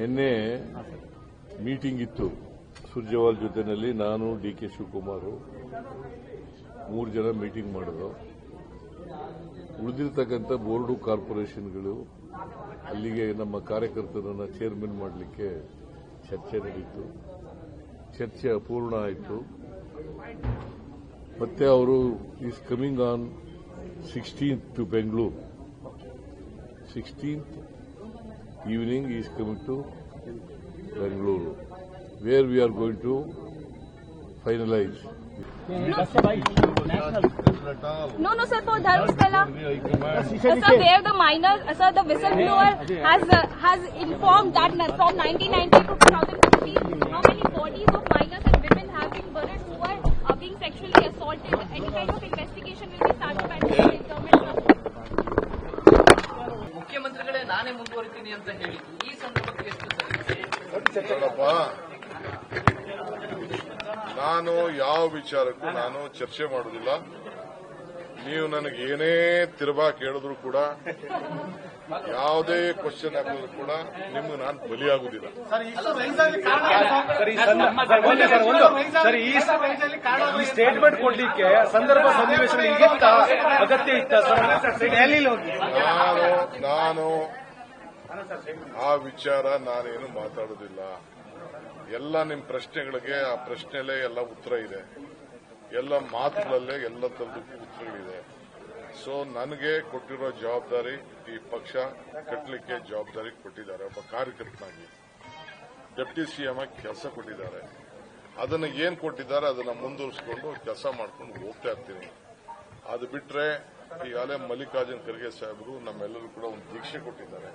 ನಿನ್ನೆ ಮೀಟಿಂಗ್ ಇತ್ತು ಸುರ್ಜೇವಾಲ್ ಜೊತೆನಲ್ಲಿ ನಾನು, ಡಿ ಕೆ ಶಿವಕುಮಾರ್, ಮೂರು ಜನ ಮೀಟಿಂಗ್ ಮಾಡಿದ್ರು. ಉಳಿದಿರ್ತಕ್ಕಂಥ ಬೋರ್ಡು ಕಾರ್ಪೊರೇಷನ್ಗಳು, ಅಲ್ಲಿಗೆ ನಮ್ಮ ಕಾರ್ಯಕರ್ತರನ್ನು ಚೇರ್ಮನ್ ಮಾಡಲಿಕ್ಕೆ ಚರ್ಚೆ ನಡೀತು. ಚರ್ಚೆ ಅಪೂರ್ಣ ಆಯಿತು. ಮತ್ತೆ ಅವರು is coming on sixteenth to Bengaluru sixteenth evening is coming to Bangalore, where we are going to finalize. No, no, sir, for Dharmsthala. Uh, sir, where the minor, sir, the whistleblower has uh, has informed that from 1990 to 2015, how many bodies of minors and women have been buried who are uh, being sexually assaulted. Any kind of investigation will be started by ಮುಖ್ಯಮಂತ್ರಿಗಳೇ ನಾನೇ ಮುಂದುವರಿತೀನಿ ಅಂತ ಹೇಳಿದ್ದು ಈ ಸಂದರ್ಭಕ್ಕೆ ಎಷ್ಟು ನಾನು ಯಾವ ವಿಚಾರಕ್ಕೂ ನಾನು ಚರ್ಚೆ ಮಾಡುವುದಿಲ್ಲ. ನೀವು ನನಗೆ ಏನೇ ತಿರುಬಾ ಕೇಳಿದ್ರು ಕೂಡ ಯಾವುದೇ ಕ್ವಶನ್ ಹಾಕಿದ್ರು ಕೂಡ ನಿಮ್ಗೆ ನಾನು ಬಲಿಯಾಗುವುದಿಲ್ಲ. ಸರ್, ಈ ಸ್ಟೇಟ್ಮೆಂಟ್ ಕೊಡ್ಲಿಕ್ಕೆ ಸಂದರ್ಭ ಸನ್ನಿವೇಶಗಳು ಇತ್ತ ಅಗತ್ಯ ಇತ್ತ ಸರ್? ರ್ಯಾಲಿಲಿ ಹೋಗಿ. ನಾನು ನಾನು ಆ ವಿಚಾರ ನಾನೇನು ಮಾತಾಡೋದಿಲ್ಲ ಎಲ್ಲ ನಿಮ್ಮ ಪ್ರಶ್ನೆಗಳಿಗೆ ಆ ಪ್ರಶ್ನೆಲೇ ಎಲ್ಲ ಉತ್ತರ ಇದೆ. ಎಲ್ಲ ಮಾತುಗಳಲ್ಲೇ ಎಲ್ಲ ತರದಕ್ಕೂ ಉತ್ತರಗಳಿದೆ ಸೊ ನನಗೆ ಕೊಟ್ಟಿರೋ ಜವಾಬ್ದಾರಿ ಈ ಪಕ್ಷ ಕಟ್ಟಲಿಕ್ಕೆ ಜವಾಬ್ದಾರಿ ಕೊಟ್ಟಿದ್ದಾರೆ. ಒಬ್ಬ ಕಾರ್ಯಕರ್ತನಾಗಿ ಡೆಪ್ಟಿ ಸಿಎಂ ಆಗಿ ಕೆಲಸ ಕೊಟ್ಟಿದ್ದಾರೆ. ಅದನ್ನ ಏನ್ ಕೊಟ್ಟಿದ್ದಾರೆ ಅದನ್ನ ಮುಂದುವರಿಸಿಕೊಂಡು ಕೆಲಸ ಮಾಡ್ಕೊಂಡು ಹೋಗ್ತಾ ಇರ್ತೀನಿ. ಅದು ಬಿಟ್ರೆ ಈಗಾಗಲೇ ಮಲ್ಲಿಕಾರ್ಜುನ್ ಖರ್ಗೆ ಸಾಹೇಬರು ನಮ್ಮೆಲ್ಲರೂ ಕೂಡ ಒಂದು ದೀಕ್ಷೆ ಕೊಟ್ಟಿದ್ದಾರೆ.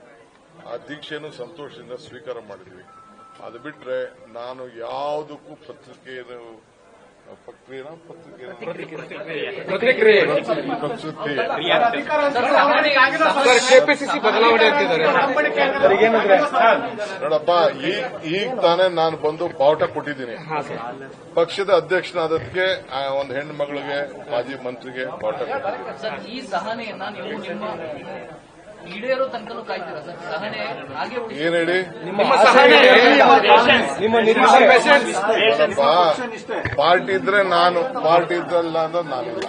ಆ ದೀಕ್ಷೆಯನ್ನು ಸಂತೋಷದಿಂದ ಸ್ವೀಕಾರ ಮಾಡಿದ್ವಿ. ಅದು ಬಿಟ್ರೆ ನಾನು ಯಾವುದಕ್ಕೂ ಪತ್ರಿಕೆ ಕೆಪಿಸಿಸಿ ಬದಲಾವಣೆ ಆಗ್ತಿದ್ದಾರೆ ನೋಡಪ್ಪ ಈಗ ಈಗ ತಾನೇ ನಾನು ಬಂದು ಬಾವುಟ ಕೊಟ್ಟಿದ್ದೀನಿ. ಪಕ್ಷದ ಅಧ್ಯಕ್ಷನಾದಕ್ಕೆ ಒಂದ್ ಒಂದು ಹೆಣ್ಣು ಮಗಳಿಗೆ ಮಾಜಿ ಮಂತ್ರಿಗೆ ಬಾವುಟ ಕೊಟ್ಟಿದ್ದೀನಿ. ಈಡೇರೋ ತನಕನೂ ಕಾಯ್ತೀರಾ ಸರ್? ಸಹನೆ ಹಾಗೆ ಉಳಿಸಿ. ಏನ್ ಹೇಳಿ? ನಿಮ್ಮ ನಿರೀಕ್ಷೆ ನೋಡಪ್ಪ ಪಾರ್ಟಿ ಇದ್ರೆ ನಾನು ಪಾರ್ಟಿ ಇದ್ದಲ್ಲ ಅಂದ್ರೆ ನಾನಿಲ್ಲ.